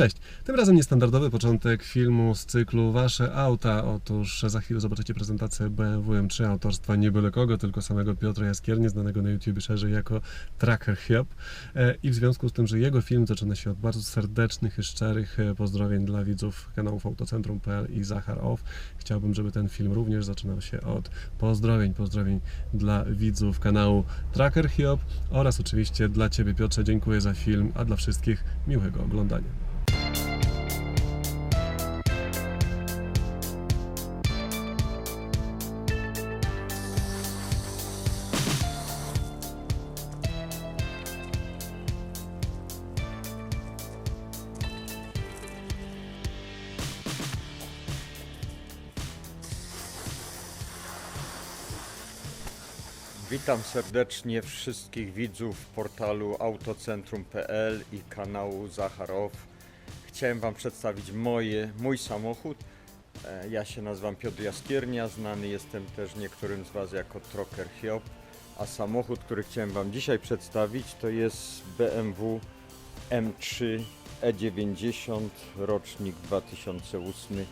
Cześć. Tym razem niestandardowy początek filmu z cyklu Wasze auta. Otóż za chwilę zobaczycie prezentację BMW M3 autorstwa nie byle kogo, tylko samego Piotra Jaskiernie, znanego na YouTube szerzej jako Tracker Hiob. E, I w związku z tym, że jego film zaczyna się od bardzo serdecznych i szczerych e, pozdrowień dla widzów kanałów Autocentrum.pl i Zachar Off, chciałbym, żeby ten film również zaczynał się od pozdrowień. Pozdrowień dla widzów kanału Tracker Hiob oraz oczywiście dla Ciebie Piotrze. Dziękuję za film, a dla wszystkich miłego oglądania. Witam serdecznie wszystkich widzów portalu autocentrum.pl i kanału Zacharow. Chciałem Wam przedstawić moje, mój samochód. E, Ja się nazywam Piotr Jaskiernia, znany jestem też niektórym z Was jako Trocker Hiob. A samochód, który chciałem Wam dzisiaj przedstawić, to jest BMW M3 E90, rocznik 2008.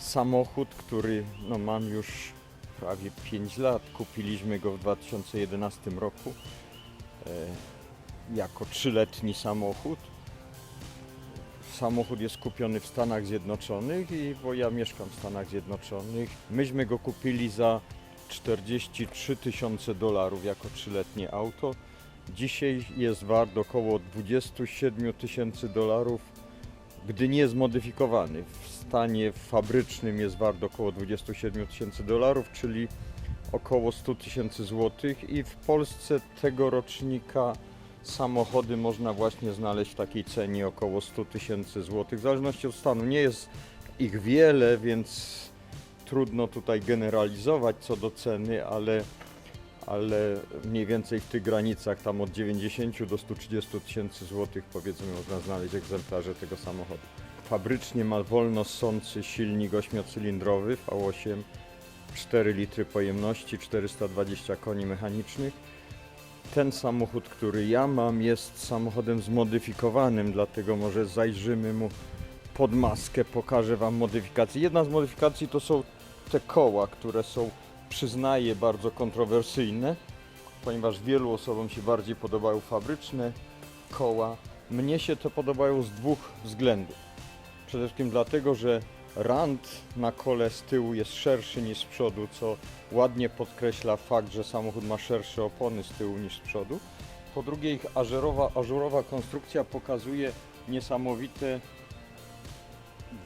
Samochód, który no, mam już prawie 5 lat. Kupiliśmy go w 2011 roku e, jako trzyletni samochód. Samochód jest kupiony w Stanach Zjednoczonych i bo ja mieszkam w Stanach Zjednoczonych. Myśmy go kupili za 43 tysiące dolarów jako trzyletnie auto. Dzisiaj jest wart około 27 tysięcy dolarów, gdy nie jest modyfikowany. W stanie fabrycznym jest wart około 27 tysięcy dolarów, czyli około 100 tysięcy złotych i w Polsce tego rocznika samochody można właśnie znaleźć w takiej cenie około 100 tysięcy złotych, w zależności od stanu. Nie jest ich wiele, więc trudno tutaj generalizować co do ceny, ale, ale mniej więcej w tych granicach, tam od 90 do 130 tysięcy złotych powiedzmy można znaleźć egzemplarze tego samochodu. Fabrycznie ma wolno ssący silnik ośmiocylindrowy V8, 4 litry pojemności, 420 koni mechanicznych. Ten samochód, który ja mam, jest samochodem zmodyfikowanym, dlatego może zajrzymy mu pod maskę, pokażę Wam modyfikacje. Jedna z modyfikacji to są te koła, które są, przyznaję, bardzo kontrowersyjne, ponieważ wielu osobom się bardziej podobają fabryczne koła. Mnie się to podobają z dwóch względów. Przede wszystkim dlatego, że rand na kole z tyłu jest szerszy niż z przodu, co ładnie podkreśla fakt, że samochód ma szersze opony z tyłu niż z przodu. Po drugie, ich ażurowa, ażurowa konstrukcja pokazuje niesamowite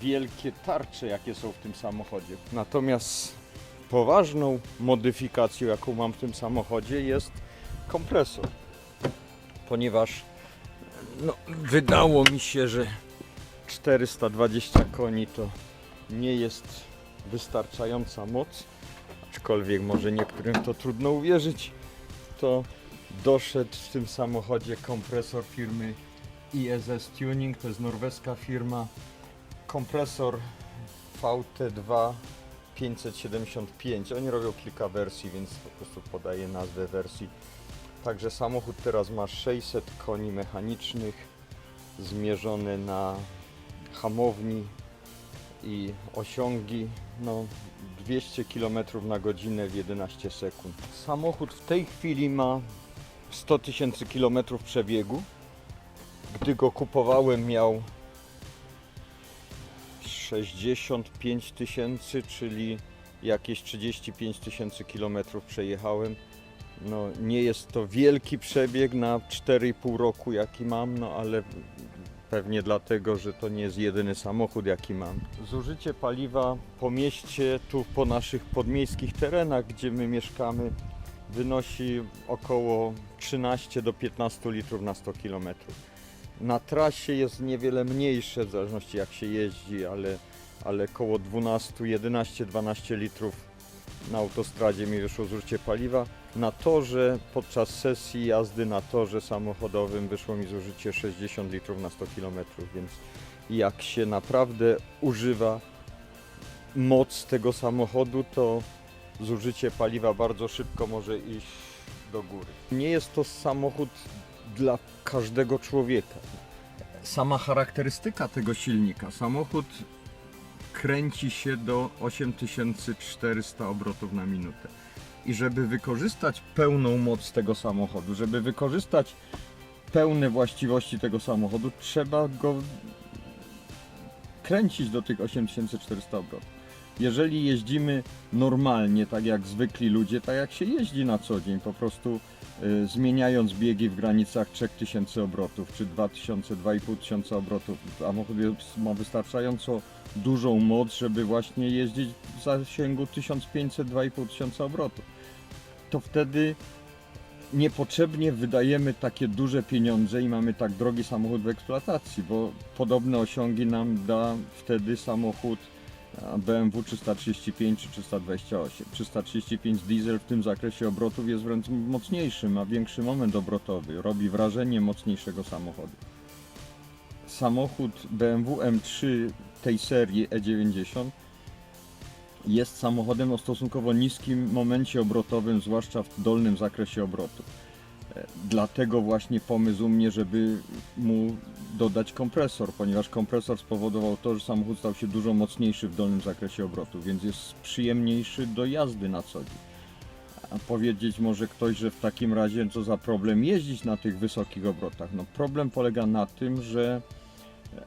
wielkie tarcze, jakie są w tym samochodzie. Natomiast poważną modyfikacją, jaką mam w tym samochodzie, jest kompresor. Ponieważ no, wydało mi się, że 420 koni to nie jest wystarczająca moc, aczkolwiek może niektórym to trudno uwierzyć, to doszedł w tym samochodzie kompresor firmy ISS Tuning, to jest norweska firma. Kompresor VT2 575. Oni robią kilka wersji, więc po prostu podaję nazwę wersji. Także samochód teraz ma 600 koni mechanicznych zmierzone na hamowni i osiągi no, 200 km na godzinę w 11 sekund. Samochód w tej chwili ma 100 tysięcy km przebiegu. Gdy go kupowałem miał 65 tysięcy, czyli jakieś 35 tysięcy kilometrów przejechałem. No, nie jest to wielki przebieg na 4,5 roku jaki mam, no ale pewnie dlatego, że to nie jest jedyny samochód jaki mam. Zużycie paliwa po mieście, tu po naszych podmiejskich terenach, gdzie my mieszkamy, wynosi około 13 do 15 litrów na 100 km. Na trasie jest niewiele mniejsze, w zależności jak się jeździ, ale, ale około 12, 11, 12 litrów na autostradzie mi wyszło zużycie paliwa. Na torze, podczas sesji jazdy na torze samochodowym wyszło mi zużycie 60 litrów na 100 km, więc jak się naprawdę używa moc tego samochodu, to zużycie paliwa bardzo szybko może iść do góry. Nie jest to samochód dla każdego człowieka. sama charakterystyka tego silnika. Samochód kręci się do 8400 obrotów na minutę. I żeby wykorzystać pełną moc tego samochodu, żeby wykorzystać pełne właściwości tego samochodu, trzeba go kręcić do tych 8400 obrotów. Jeżeli jeździmy normalnie, tak jak zwykli ludzie, tak jak się jeździ na co dzień, po prostu y, zmieniając biegi w granicach 3000 obrotów czy 2000, 2500 obrotów, samochód ma wystarczająco dużą moc, żeby właśnie jeździć w zasięgu 1500-2500 obrotów. To wtedy niepotrzebnie wydajemy takie duże pieniądze i mamy tak drogi samochód w eksploatacji, bo podobne osiągi nam da wtedy samochód BMW 335 czy 328. 335 diesel w tym zakresie obrotów jest wręcz mocniejszy, ma większy moment obrotowy, robi wrażenie mocniejszego samochodu. Samochód BMW M3 tej serii E90 jest samochodem o stosunkowo niskim momencie obrotowym, zwłaszcza w dolnym zakresie obrotu. Dlatego właśnie pomysł u mnie, żeby mu dodać kompresor, ponieważ kompresor spowodował to, że samochód stał się dużo mocniejszy w dolnym zakresie obrotu, więc jest przyjemniejszy do jazdy na co dzień. A powiedzieć może ktoś, że w takim razie co za problem jeździć na tych wysokich obrotach. No problem polega na tym, że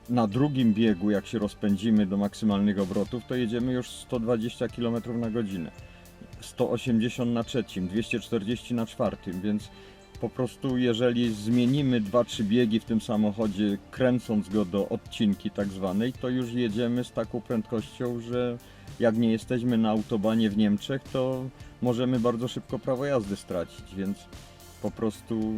na drugim biegu, jak się rozpędzimy do maksymalnych obrotów, to jedziemy już 120 km na godzinę. 180 na trzecim, 240 na czwartym, więc po prostu jeżeli zmienimy 2-3 biegi w tym samochodzie, kręcąc go do odcinki tak zwanej, to już jedziemy z taką prędkością, że jak nie jesteśmy na autobanie w Niemczech, to możemy bardzo szybko prawo jazdy stracić, więc po prostu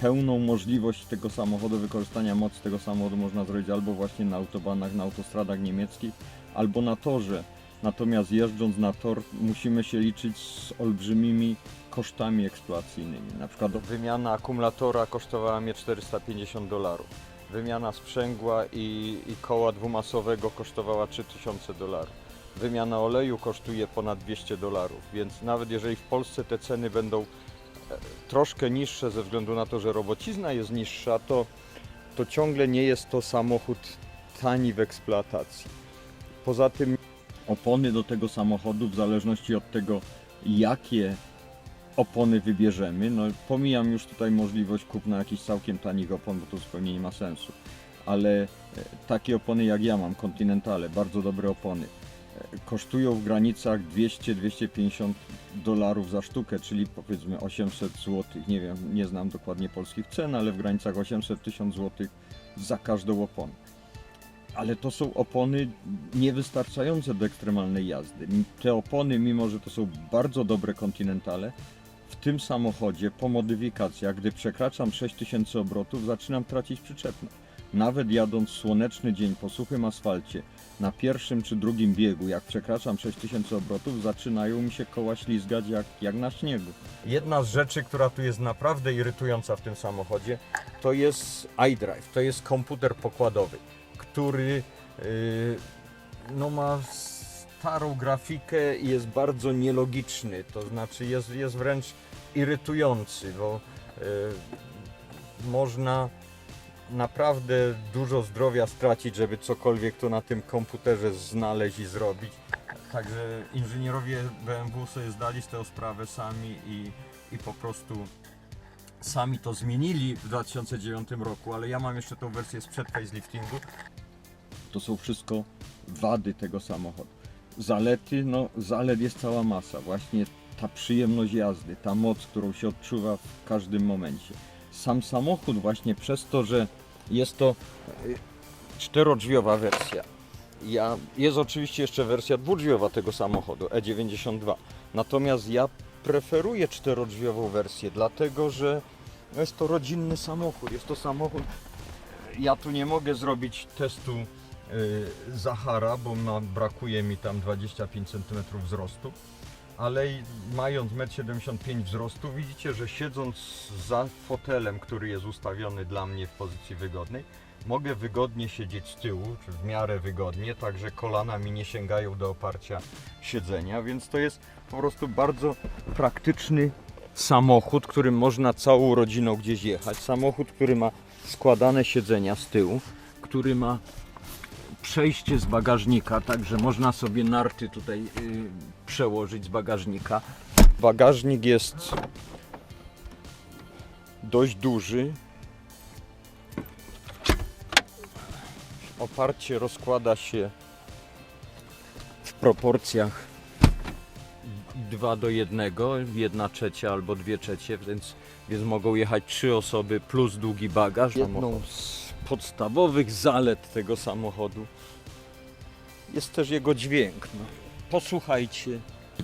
pełną możliwość tego samochodu, wykorzystania mocy tego samochodu można zrobić albo właśnie na autobanach, na autostradach niemieckich, albo na torze. Natomiast jeżdżąc na tor musimy się liczyć z olbrzymimi kosztami eksploatacyjnymi. Na przykład wymiana akumulatora kosztowała mnie 450 dolarów. Wymiana sprzęgła i, i koła dwumasowego kosztowała 3000 dolarów. Wymiana oleju kosztuje ponad 200 dolarów, więc nawet jeżeli w Polsce te ceny będą e, troszkę niższe ze względu na to, że robocizna jest niższa, to, to ciągle nie jest to samochód tani w eksploatacji. Poza tym opony do tego samochodu, w zależności od tego, jakie opony wybierzemy, no pomijam już tutaj możliwość kupna jakichś całkiem tanich opon, bo to zupełnie nie ma sensu, ale e, takie opony jak ja mam, Continentale, bardzo dobre opony, e, kosztują w granicach 200-250 dolarów za sztukę, czyli powiedzmy 800 zł, nie wiem, nie znam dokładnie polskich cen, ale w granicach 800-1000 zł za każdą oponę. Ale to są opony niewystarczające do ekstremalnej jazdy. Te opony, mimo że to są bardzo dobre kontynentale, w tym samochodzie po modyfikacjach, gdy przekraczam 6000 obrotów, zaczynam tracić przyczepność. Nawet jadąc słoneczny dzień po suchym asfalcie, na pierwszym czy drugim biegu, jak przekraczam 6000 obrotów, zaczynają mi się koła ślizgać jak, jak na śniegu. Jedna z rzeczy, która tu jest naprawdę irytująca w tym samochodzie, to jest iDrive, to jest komputer pokładowy, który yy, no ma starą grafikę i jest bardzo nielogiczny, to znaczy jest, jest wręcz irytujący, bo yy, można naprawdę dużo zdrowia stracić, żeby cokolwiek tu na tym komputerze znaleźć i zrobić. Także inżynierowie BMW sobie zdali z tego sprawę sami i, i po prostu sami to zmienili w 2009 roku, ale ja mam jeszcze tą wersję sprzed faceliftingu. To są wszystko wady tego samochodu. Zalety, no zalet jest cała masa. Właśnie ta przyjemność jazdy, ta moc, którą się odczuwa w każdym momencie. Sam samochód właśnie przez to, że jest to y, czterodrzwiowa wersja. Ja, jest oczywiście jeszcze wersja dwudrzwiowa tego samochodu, E92. Natomiast ja preferuję czterodrzwiową wersję, dlatego że jest to rodzinny samochód. Jest to samochód. Ja tu nie mogę zrobić testu Zahara, bo ma, brakuje mi tam 25 cm wzrostu. Ale mając 1,75 m wzrostu, widzicie, że siedząc za fotelem, który jest ustawiony dla mnie w pozycji wygodnej, mogę wygodnie siedzieć z tyłu, czy w miarę wygodnie, tak że kolana mi nie sięgają do oparcia siedzenia, więc to jest po prostu bardzo praktyczny samochód, którym można całą rodziną gdzieś jechać. Samochód, który ma składane siedzenia z tyłu, który ma przejście z bagażnika, także można sobie narty tutaj y, przełożyć z bagażnika. Bagażnik jest dość duży. Oparcie rozkłada się w proporcjach 2 do 1, 1 trzecia albo 2 trzecie, więc, więc mogą jechać trzy osoby plus długi bagaż. Jedną z podstawowych zalet tego samochodu jest też jego dźwięk. No. Posłuchajcie,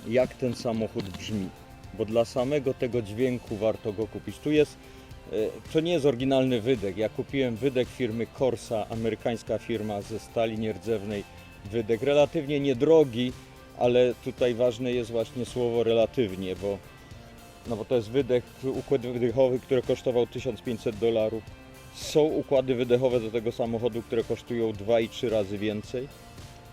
jak ten samochód brzmi, bo dla samego tego dźwięku warto go kupić. Tu jest, e, to nie jest oryginalny wydech. Ja kupiłem wydech firmy Corsa, amerykańska firma ze stali nierdzewnej. Wydech relatywnie niedrogi, ale tutaj ważne jest właśnie słowo relatywnie, bo, no bo to jest wydech, układ wydechowy, który kosztował 1500 dolarów. Są układy wydechowe do tego samochodu, które kosztują 2 i 3 razy więcej.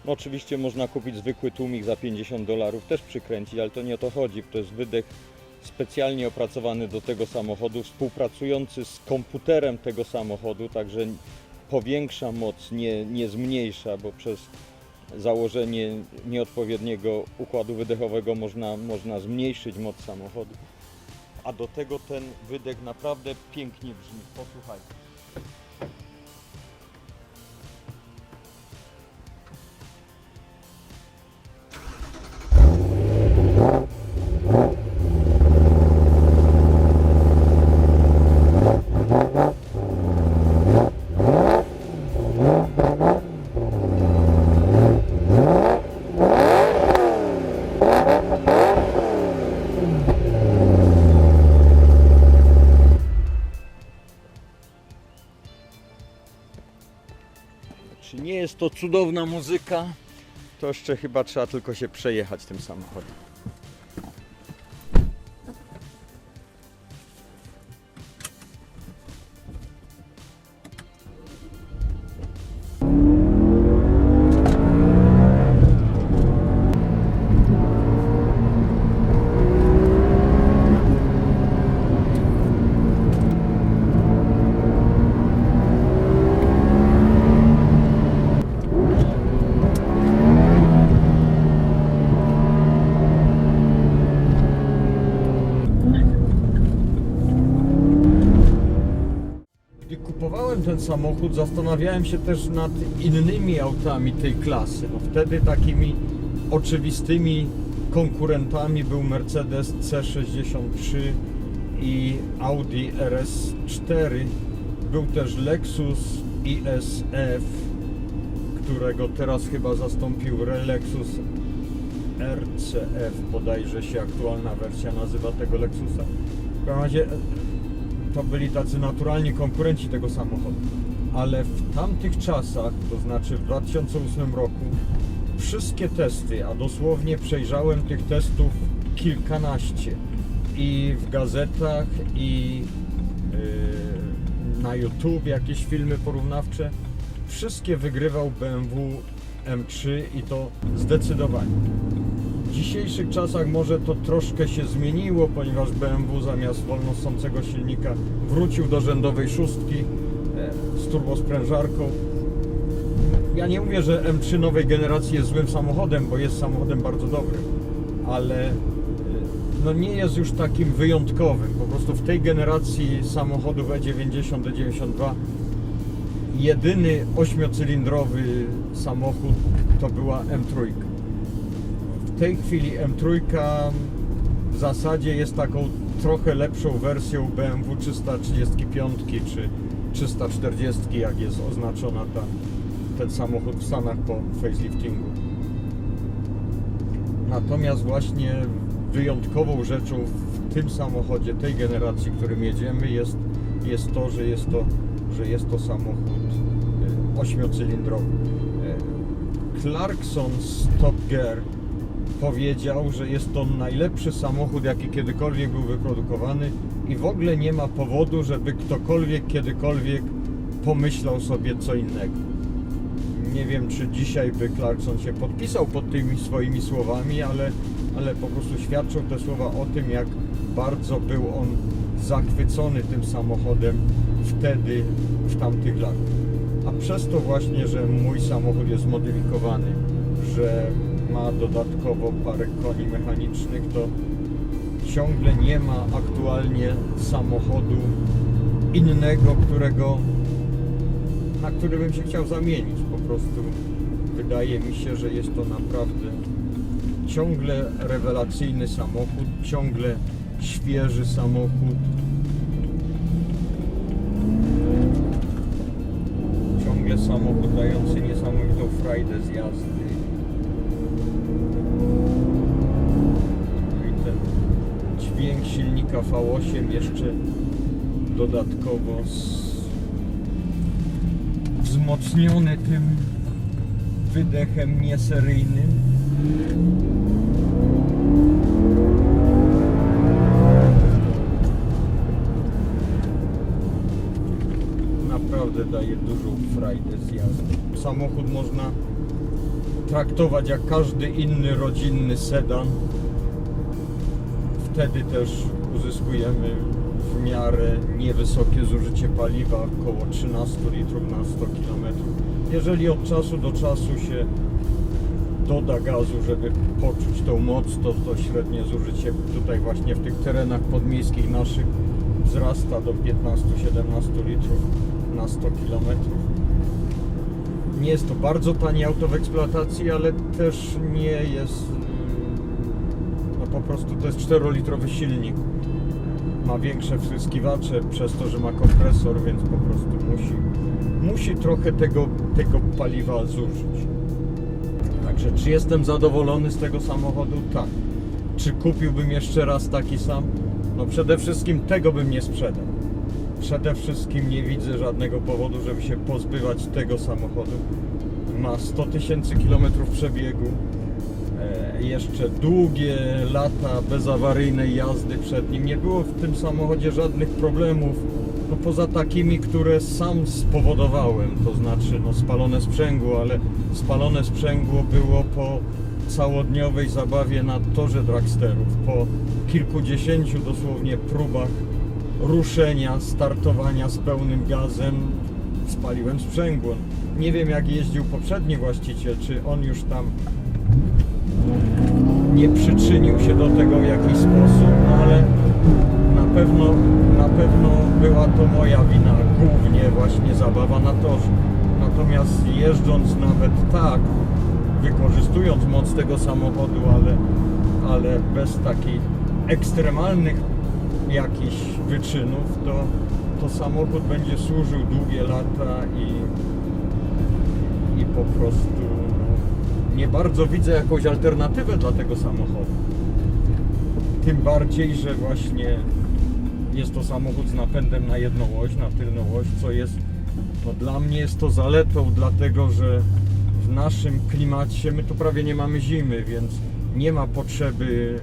No oczywiście można kupić zwykły tłumik za 50 dolarów, też przykręcić, ale to nie o to chodzi. To jest wydech specjalnie opracowany do tego samochodu, współpracujący z komputerem tego samochodu, także powiększa moc, nie, nie zmniejsza, bo przez założenie nieodpowiedniego układu wydechowego można, można zmniejszyć moc samochodu. A do tego ten wydech naprawdę pięknie brzmi. Posłuchajcie. To cudowna muzyka? To jeszcze chyba trzeba tylko się przejechać tym samochodem. Ten samochód, zastanawiałem się też nad innymi autami tej klasy. No wtedy takimi oczywistymi konkurentami był Mercedes C63 i Audi RS4. Był też Lexus ISF, którego teraz chyba zastąpił Lexus RCF, bodajże się aktualna wersja nazywa tego Lexusa. W każdym razie to byli tacy naturalni konkurenci tego samochodu. Ale w tamtych czasach, to znaczy w 2008 roku, wszystkie testy, a dosłownie przejrzałem tych testów kilkanaście i w gazetach, i yy, na YouTube jakieś filmy porównawcze, wszystkie wygrywał BMW M3 i to zdecydowanie. Dzisiejszych czasach może to troszkę się zmieniło, ponieważ BMW zamiast wolnosącego silnika wrócił do rzędowej szóstki e, z turbosprężarką. Ja nie mówię, że M3 nowej generacji jest złym samochodem, bo jest samochodem bardzo dobrym, ale e, no nie jest już takim wyjątkowym. Po prostu w tej generacji samochodów E E90, E92 jedyny ośmiocylindrowy samochód to była M3. W tej chwili M3 w zasadzie jest taką trochę lepszą wersją BMW 335 czy 340, jak jest oznaczona ta, ten samochód w Stanach po faceliftingu. Natomiast właśnie wyjątkową rzeczą w tym samochodzie, tej generacji, którym jedziemy, jest, jest to, że jest to, że jest to samochód e, ośmiocylindrowy. E, Clarkson z Top Gear powiedział, że jest to najlepszy samochód, jaki kiedykolwiek był wyprodukowany i w ogóle nie ma powodu, żeby ktokolwiek kiedykolwiek pomyślał sobie co innego. Nie wiem, czy dzisiaj by Clarkson się podpisał pod tymi swoimi słowami, ale, ale po prostu świadczą te słowa o tym, jak bardzo był on zachwycony tym samochodem wtedy, w tamtych latach. A przez to właśnie, że mój samochód jest zmodyfikowany, że ma dodatkowo parę koni mechanicznych, to ciągle nie ma aktualnie samochodu innego, którego na który bym się chciał zamienić. Po prostu wydaje mi się, że jest to naprawdę ciągle rewelacyjny samochód, ciągle świeży samochód. Ciągle samochód dający niesamowitą frajdę z jazdy. I ten dźwięk silnika V8 jeszcze dodatkowo z... wzmocniony tym wydechem nieseryjnym. Naprawdę daje dużą frajdę z jazdy. Samochód można traktować jak każdy inny rodzinny sedan. Wtedy też uzyskujemy w miarę niewysokie zużycie paliwa, około 13 litrów na 100 km. Jeżeli od czasu do czasu się doda gazu, żeby poczuć tą moc, to to średnie zużycie tutaj właśnie w tych terenach podmiejskich naszych wzrasta do 15-17 litrów na 100 km. Nie jest to bardzo tanie auto w eksploatacji, ale też nie jest mm, no po prostu to jest 4-litrowy silnik. Ma większe wtryskiwacze przez to, że ma kompresor, więc po prostu musi, musi trochę tego, tego paliwa zużyć. Także czy jestem zadowolony z tego samochodu? Tak. Czy kupiłbym jeszcze raz taki sam? No przede wszystkim tego bym nie sprzedał. Przede wszystkim nie widzę żadnego powodu, żeby się pozbywać tego samochodu. Ma 100 tysięcy kilometrów przebiegu. E, jeszcze długie lata bezawaryjnej jazdy przed nim. Nie było w tym samochodzie żadnych problemów, no poza takimi, które sam spowodowałem, to znaczy no spalone sprzęgło, ale spalone sprzęgło było po całodniowej zabawie na torze dragsterów, po kilkudziesięciu dosłownie próbach ruszenia, startowania z pełnym gazem spaliłem sprzęgło. Nie wiem jak jeździł poprzedni właściciel, czy on już tam nie przyczynił się do tego w jakiś sposób, no ale na pewno, na pewno była to moja wina, głównie właśnie zabawa na torze. Natomiast jeżdżąc nawet tak, wykorzystując moc tego samochodu, ale, ale bez takich ekstremalnych jakichś wyczynów, to, to samochód będzie służył długie lata i, i po prostu nie bardzo widzę jakąś alternatywę dla tego samochodu. Tym bardziej, że właśnie jest to samochód z napędem na jedną oś, na tylną oś, co jest, no dla mnie jest to zaletą, dlatego że w naszym klimacie my tu prawie nie mamy zimy, więc nie ma potrzeby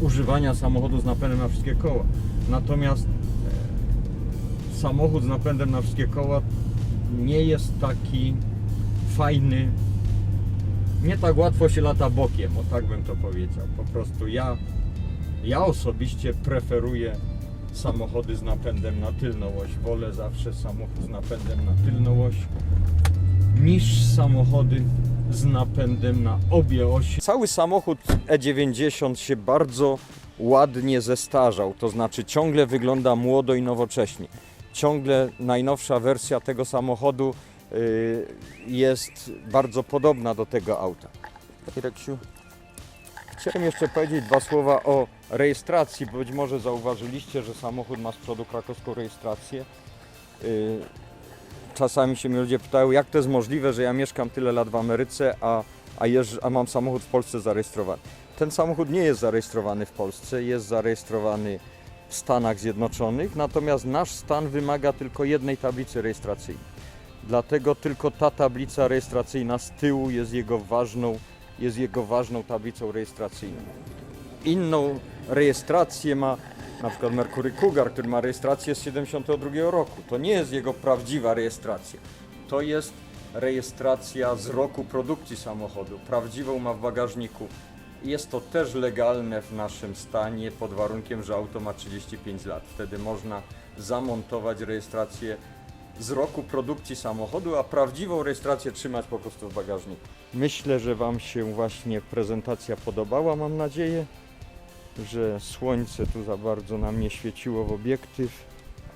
używania samochodu z napędem na wszystkie koła. Natomiast e, samochód z napędem na wszystkie koła nie jest taki fajny. Nie tak łatwo się lata bokiem, o tak bym to powiedział. Po prostu ja, ja osobiście preferuję samochody z napędem na tylną oś. Wolę zawsze samochód z napędem na tylną oś niż samochody z napędem na obie osie. Cały samochód E90 się bardzo ładnie zestarzał, to znaczy ciągle wygląda młodo i nowocześnie. Ciągle najnowsza wersja tego samochodu y, jest bardzo podobna do tego auta. Reksiu, chciałem jeszcze powiedzieć dwa słowa o rejestracji. Być może zauważyliście, że samochód ma z przodu krakowską rejestrację. Y, czasami się mnie ludzie pytają, jak to jest możliwe, że ja mieszkam tyle lat w Ameryce, a, a, jeżdż, a mam samochód w Polsce zarejestrowany. Ten samochód nie jest zarejestrowany w Polsce, jest zarejestrowany w Stanach Zjednoczonych, natomiast nasz stan wymaga tylko jednej tablicy rejestracyjnej. Dlatego tylko ta tablica rejestracyjna z tyłu jest jego ważną, jest jego ważną tablicą rejestracyjną. Inną rejestrację ma na przykład Mercury Cougar, który ma rejestrację z 72 roku. To nie jest jego prawdziwa rejestracja. To jest rejestracja z roku produkcji samochodu. Prawdziwą ma w bagażniku Jest to też legalne w naszym stanie pod warunkiem, że auto ma 35 lat. Wtedy można zamontować rejestrację z roku produkcji samochodu, a prawdziwą rejestrację trzymać po prostu w bagażniku. Myślę, że Wam się właśnie prezentacja podobała, mam nadzieję, że słońce tu za bardzo nam nie świeciło w obiektyw,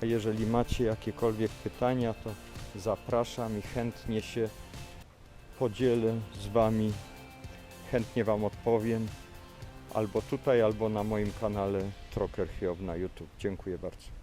a jeżeli macie jakiekolwiek pytania, to zapraszam i chętnie się podzielę z Wami, chętnie Wam odpowiem, albo tutaj, albo na moim kanale Trocker Hiob na YouTube. Dziękuję bardzo.